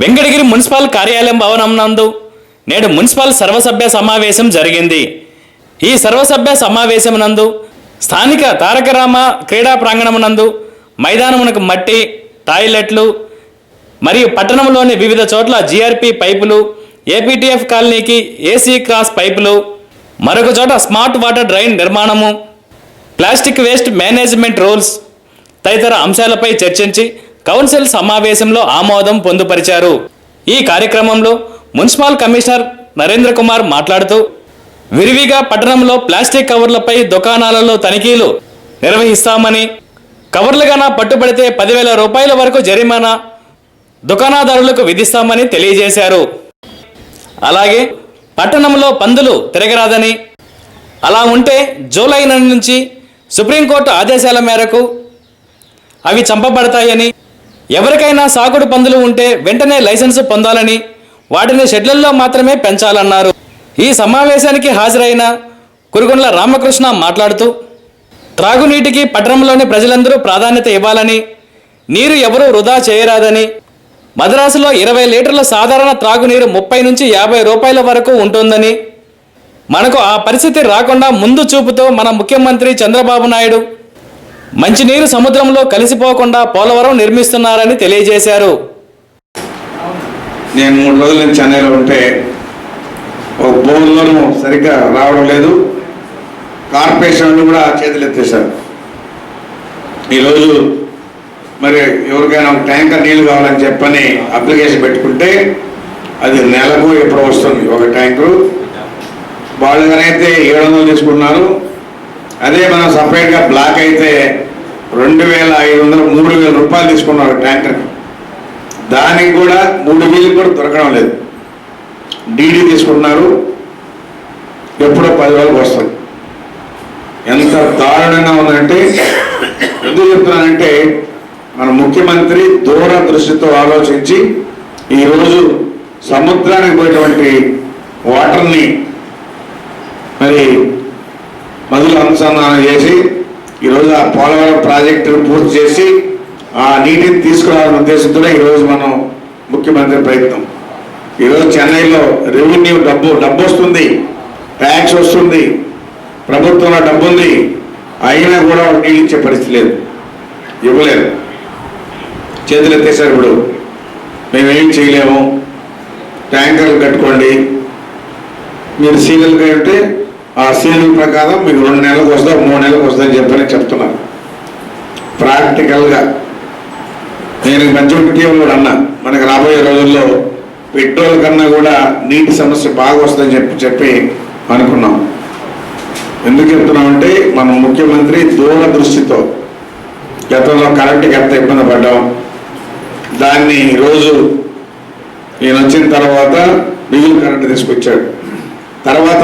Venkatagiri municipal కార్యాలయం భవనం నందు నేడు మున్సిపల్ సర్వసభ్య సమావేశం జరిగింది. ఈ సర్వసభ్య సమావేశం నందు స్థానిక తారకరామ క్రీడా ప్రాంగణం నందు మైదానమునకు మట్టి టాయిలెట్లు మరియు పట్టణంలోని వివిధ చోట్ల జిఆర్పి పైపులు ఏపీటీఎఫ్ కాలనీకి ఏసీ క్రాస్ పైపులు మరొక చోట స్మార్ట్ వాటర్ డ్రైన్ నిర్మాణము ప్లాస్టిక్ వేస్ట్ మేనేజ్మెంట్ రూల్స్ తదితర అంశాలపై చర్చించి కౌన్సిల్ సమావేశంలో ఆమోదం పొందుపరిచారు. ఈ కార్యక్రమంలో మున్సిపల్ కమిషనర్ నరేంద్ర కుమార్ మాట్లాడుతూ విరివిగా పట్టణంలో ప్లాస్టిక్ కవర్లపై దుకాణాలలో తనిఖీలు నిర్వహిస్తామని కవర్లుగాన పట్టుబడితే పదివేల రూపాయల వరకు జరిమానా దుకాణదారులకు విధిస్తామని తెలియజేశారు. అలాగే పట్టణంలో పందులు తిరగరాదని అలా ఉంటే జూలై నుంచి సుప్రీంకోర్టు ఆదేశాల మేరకు అవి చంపబడతాయని ఎవరికైనా సాగుడు పందులు ఉంటే వెంటనే లైసెన్సు పొందాలని వాటిని షెడ్లలో మాత్రమే పెంచాలన్నారు. ఈ సమావేశానికి హాజరైన కురుగుండ్ల రామకృష్ణ మాట్లాడుతూ త్రాగునీటికి పట్టణంలోని ప్రజలందరూ ప్రాధాన్యత ఇవ్వాలని నీరు ఎవరూ వృధా చేయరాదని మద్రాసులో ఇరవై లీటర్ల సాధారణ త్రాగునీరు ముప్పై నుంచి యాభై రూపాయల వరకు ఉంటుందని మనకు ఆ పరిస్థితి రాకుండా ముందు చూపుతో మన ముఖ్యమంత్రి చంద్రబాబు నాయుడు మంచినీరు సముద్రంలో కలిసిపోకుండా పోలవరం నిర్మిస్తున్నారని తెలియజేశారు. నేను మూడు రోజుల నుంచి చెన్నైలో ఉంటే ఒక బోర్డులోనూ సరిగ్గా రావడం లేదు. కార్పొరేషన్లు కూడా చేతులు ఎత్తేశారు ఈరోజు మరి ఎవరికైనా ఒక ట్యాంకర్ నీళ్ళు కావాలని చెప్పని అప్లికేషన్ పెట్టుకుంటే అది నెలకు ఎప్పుడు వస్తుంది ఒక ట్యాంకరు. వాళ్ళకనైతే ఏడు వందలు తీసుకున్నారు. అదే మనం సపరేట్గా బ్లాక్ అయితే రెండు వేల ఐదు వందలు మూడు వేల రూపాయలు తీసుకున్నారు ట్యాంకర్కి దానికి కూడా మూడు వేలు కూడా దొరకడం లేదు. డీడీ తీసుకుంటున్నారు. ఎప్పుడో పదివేలకు వస్తుంది. ఎంత దారుణంగా ఉందంటే ఎందుకు చెప్తున్నానంటే మన ముఖ్యమంత్రి దూరదృష్టితో ఆలోచించి ఈరోజు సముద్రానికి పోయేటువంటి వాటర్ని మరి అనుసంధానం చేసి ఈరోజు ఆ పోలవరం ప్రాజెక్టును పూర్తి చేసి ఆ నీటిని తీసుకురావాలని ఉద్దేశంతోనే ఈరోజు మనం ముఖ్యమంత్రి ప్రయత్నం. ఈరోజు చెన్నైలో రెవెన్యూ డబ్బు డబ్బు వస్తుంది ట్యాక్స్ వస్తుంది ప్రభుత్వంలో డబ్బు ఉంది అయినా కూడా నీళ్ళు ఇచ్చే పరిస్థితి లేదు. ఇవ్వలేదు. చేతులు ఎత్తేసారు ఇప్పుడు. మేమేం చేయలేము. ట్యాంకర్లు కట్టుకోండి. మీరు సీరియల్గా ఉంటే ఆ సీరియల్ ప్రకారం మీకు రెండు నెలలకు వస్తా మూడు నెలలకు వస్తుందని చెప్పని చెప్తున్నారు. ప్రాక్టికల్గా నేను మంచి ఉద్యోగం కూడా అన్నా మనకు రాబోయే రోజుల్లో పెట్రోల్ కన్నా కూడా నీటి సమస్య బాగా వస్తుందని చెప్పి చెప్పి అనుకున్నాం. ఎందుకు చెప్తున్నామంటే మన ముఖ్యమంత్రి దూరదృష్టితో గతంలో కరెంటుకి ఎంత ఇబ్బంది పడ్డాం. దాన్ని ఈరోజు ఈయన వచ్చిన తర్వాత మిగిలిన కరెంటు తీసుకొచ్చాడు. తర్వాత